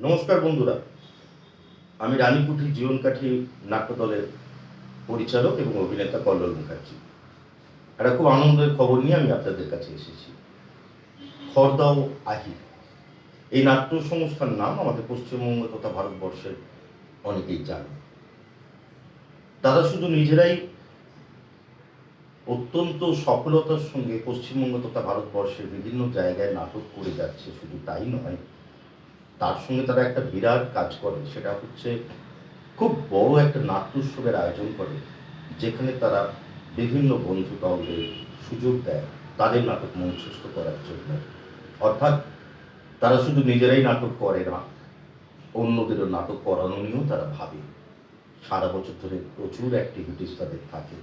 নমস্কার বন্ধুরা। আমি রানীকুঠি জীবনকাঠি নাট্যদলের পরিচালক এবং অভিনেতা কল্লোল মুখার্জি। একটা খুব আনন্দের খবর নিয়ে আমি আপনাদের কাছে এসেছি। খর্দাও আহি। এই নাট্য সংস্থার নাম আমাদের পশ্চিমবঙ্গ তথা ভারতবর্ষের অনেকেই জানে তারা শুধু নিজেরাই অত্যন্ত সফলতার সঙ্গে পশ্চিমবঙ্গ তথা ভারতবর্ষের বিভিন্ন জায়গায় নাটক করে যাচ্ছে, শুধু তাই নয় তার সঙ্গে তারা একটা বিরাট কাজ করে, সেটা হচ্ছে খুব বড় একটা নাট্যোৎসবের আয়োজন করে, যেখানে তারা বিভিন্ন বন্ধু দলদের সুযোগ দেয়, তাদের নাটক মঞ্চস্থ করার জন্য। অর্থাৎ তারা শুধু নিজেরাই নাটক করে না, অন্যদেরও নাটক করানো নিয়েও তারা ভাবে। সারা বছর ধরে প্রচুর অ্যাক্টিভিটিস তাদের থাকে।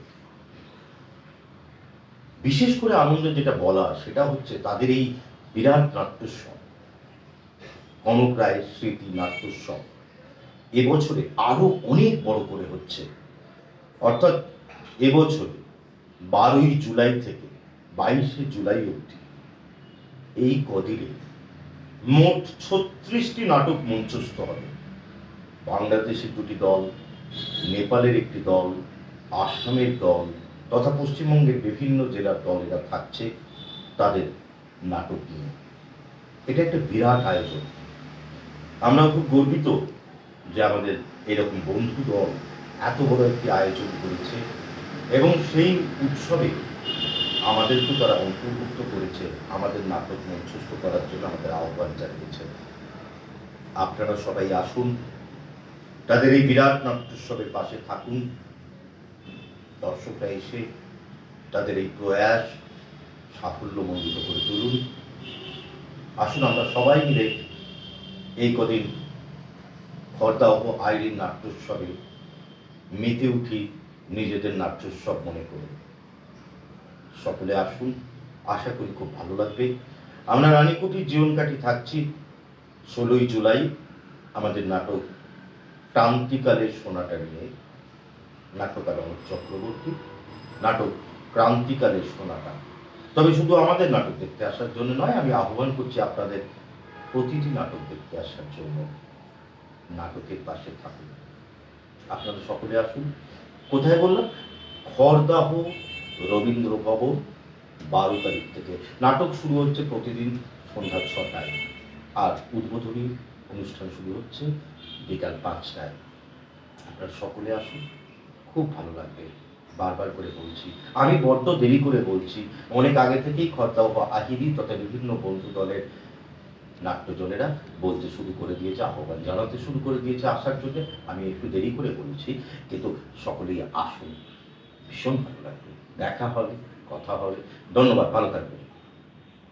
বিশেষ করে আনন্দ যেটা বলা, সেটা হচ্ছে তাদের এই বিরাট নাট্যোৎসব। কনক রায়ের স্মৃতি নাট্যোৎসব। এবছরে আরও অনেক বড় করে হচ্ছে। অর্থাৎ এবছরে বারোই জুলাই থেকে বাইশে জুলাই অবধি এই কদিনে মোট ছত্রিশটি নাটক মঞ্চস্থ হবে। বাংলাদেশের দুটি দল, নেপালের একটি দল, আসামের দল তথা পশ্চিমবঙ্গের বিভিন্ন জেলার দল এরা থাকছে তাদের নাটক নিয়ে। এটা একটা বিরাট আয়োজন। আমরা খুব গর্বিত যে আমাদের এরকম বন্ধু দল এত বড় একটি আয়োজন করেছে এবং সেই উৎসবে আমাদেরকে তারা অন্তর্ভুক্ত করেছে, আমাদের নাটক মঞ্চস্থ করার জন্য আমাদের আহ্বান জানিয়েছে। আপনারা সবাই আসুন, তাদের এই বিরাট নাট্যোৎসবের পাশে থাকুন। দর্শকরা এসে তাদের এই প্রয়াস সাফল্যমণ্ডিত করে তুলুন। আসুন, আমরা সবাই মিলে এই কদিন খর্দা ও আইরিন নাট্যোৎসবে মেতে উঠি নিজেদের নাট্যোৎসব মনে করে। সকলে আসুন, আশা করি খুব ভালো লাগবে। আমরা রানীকুটির জীবনকাঠি থাকছি ষোলোই জুলাই, আমাদের নাটক ক্রান্তিকালের সোনাটা নিয়ে। নাটকার অনেক চক্রবর্তী, নাটক ক্রান্তিকালের সোনাটা। তবে শুধু আমাদের নাটক দেখতে আসার জন্য নয়, আমি আহ্বান করছি আপনাদের প্রতিটি নাটক দেখতে আসার জন্য নাটকের পাশে থাকুন। আপনারা সকলে আসুন। কোথায় বললাম? খড়দাহ রবীন্দ্র ভবন বারো তারিখ থেকে। নাটক শুরু হচ্ছে প্রতিদিন সন্ধ্যা ছটায়। আর উদ্বোধনী অনুষ্ঠান শুরু হচ্ছে বিকাল পাঁচটায়। আপনারা সকলে আসুন। খুব ভালো লাগবে। বারবার করে বলছি। আমি বড্ড দেরি করে বলছি। অনেক আগে থেকেই খর্দাও বা আহিরি তথা বিভিন্ন বন্ধু দলের নাট্যজনেরা বলতে শুরু করে দিয়েছে, আহ্বান জানাতে শুরু করে দিয়েছে আসার জন্য। আমি একটু দেরি করে বলছি, কিন্তু সকলেই আসুন, ভীষণ ভালো লাগবে। দেখা হবে, কথা হবে। ধন্যবাদ, ভালো থাকবেন।